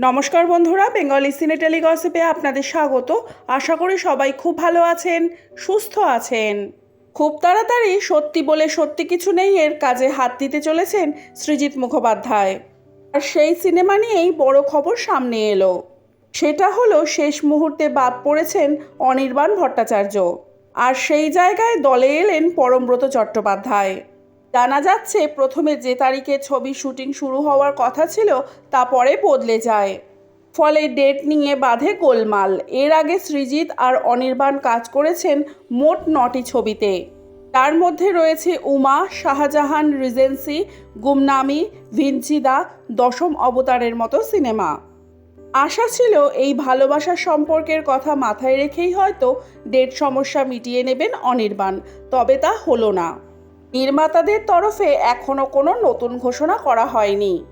নমস্কার বন্ধুরা, বেঙ্গলি সিনে টেলিগসিপে আপনাদের স্বাগত। আশা করি সবাই খুব ভালো আছেন, সুস্থ আছেন। খুব তাড়াতাড়ি সত্যি বলে সত্যি কিছু নেই এর কাজে হাত দিতে চলেছেন সৃজিত মুখোপাধ্যায়। আর সেই সিনেমা নিয়েই বড় খবর সামনে এলো। সেটা হলো শেষ মুহূর্তে বাদ পড়েছেন অনির্বাণ ভট্টাচার্য। আর সেই জায়গায় দলে এলেন পরমব্রত চট্টোপাধ্যায়। জানা যাচ্ছে, প্রথমে যে তারিখে ছবি শুটিং শুরু হওয়ার কথা ছিল, তা পরে বদলে যায়। ফলে ডেট নিয়ে বাঁধে গোলমাল। এর আগে সৃজিত আর অনির্বাণ কাজ করেছেন মোট নটি ছবিতে। তার মধ্যে রয়েছে উমা, শাহজাহান, রিজেন্সি, গুমনামি ভিঞ্চিদা দশম অবতারের মতো সিনেমা। আশা ছিল এই ভালোবাসার সম্পর্কের কথা মাথায় রেখেই হয়তো ডেট সমস্যা মিটিয়ে নেবেন অনির্বাণ, তবে তা হলো না। নির্মাতাদের তরফে এখনও কোনো নতুন ঘোষণা করা হয়নি।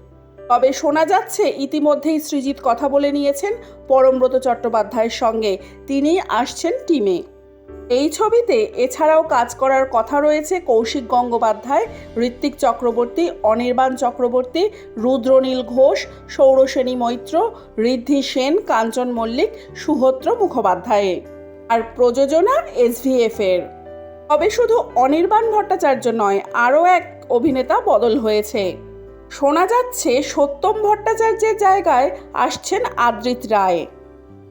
তবে শোনা যাচ্ছে, ইতিমধ্যেই সৃজিত কথা বলে নিয়েছেন পরমব্রত চট্টোপাধ্যায়ের সঙ্গে। তিনি আসছেন টিমে। এই ছবিতে এছাড়াও কাজ করার কথা রয়েছে কৌশিক গঙ্গোপাধ্যায়, ঋত্বিক চক্রবর্তী, অনির্বাণ চক্রবর্তী, রুদ্রনীল ঘোষ সৌরসেনী মৈত্র, ঋদ্ধি সেন, কাঞ্চন মল্লিক সুহত্র মুখোপাধ্যায়। আর প্রযোজনা এসভিএফ এর। তবে শুধু অনির্বাণ ভট্টাচার্য নয়, আরও এক অভিনেতা বদল হয়েছে। শোনা যাচ্ছে সত্যম ভট্টাচার্যের জায়গায় আসছেন আদ্রিত রায়।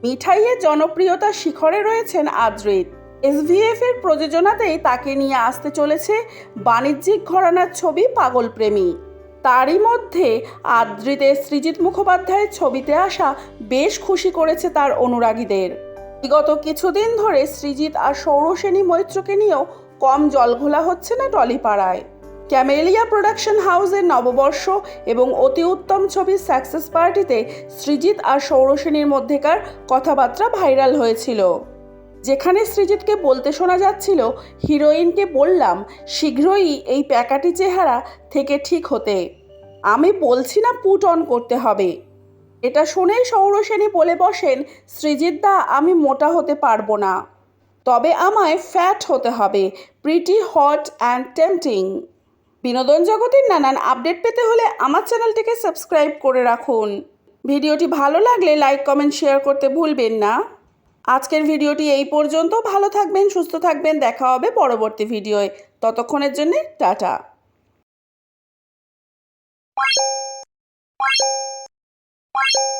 মিঠাইয়ের জনপ্রিয়তার শিখরে রয়েছেন আদ্রিত। এসভিএফ এর প্রযোজনাতেই তাকে নিয়ে আসতে চলেছে বাণিজ্যিক ঘরানার ছবি পাগল প্রেমী তারই মধ্যে আদ্রিতের সৃজিত মুখোপাধ্যায়ের ছবিতে আসা বেশ খুশি করেছে তার অনুরাগীদের। বিগত কিছুদিন ধরে সৃজিত আর সৌরসেনী মৈত্রকে নিয়েও কম জল ঘোলা হচ্ছে না টলিপাড়ায়। ক্যামেলিয়া প্রোডাকশন হাউসের নববর্ষ এবং অতি উত্তম ছবির সাকসেস পার্টিতে সৃজিত আর সৌরসেনীর মধ্যেকার কথাবার্তা ভাইরাল হয়েছিল। যেখানে সৃজিতকে বলতে শোনা যাচ্ছিল, হিরোইনকে বললাম, শীঘ্রই এই প্যাকাটি চেহারা থেকে ঠিক হতে। আমি বলছি না পুট অন করতে হবে। এটা শুনেই সৌরসেনী বলে বসেন, সৃজিত দা, আমি মোটা হতে পারব না। তবে আমায় ফ্যাট হতে হবে। প্রিটি হট অ্যান্ড টেম্পটিং বিনোদন জগতের নানান আপডেট পেতে হলে আমার চ্যানেলটিকে সাবস্ক্রাইব করে রাখুন। ভিডিওটি ভালো লাগলে লাইক, কমেন্ট, শেয়ার করতে ভুলবেন না। আজকের ভিডিওটি এই পর্যন্ত। ভালো থাকবেন, সুস্থ থাকবেন। দেখা হবে পরবর্তী ভিডিওয়। ততক্ষণের জন্য টাটা। you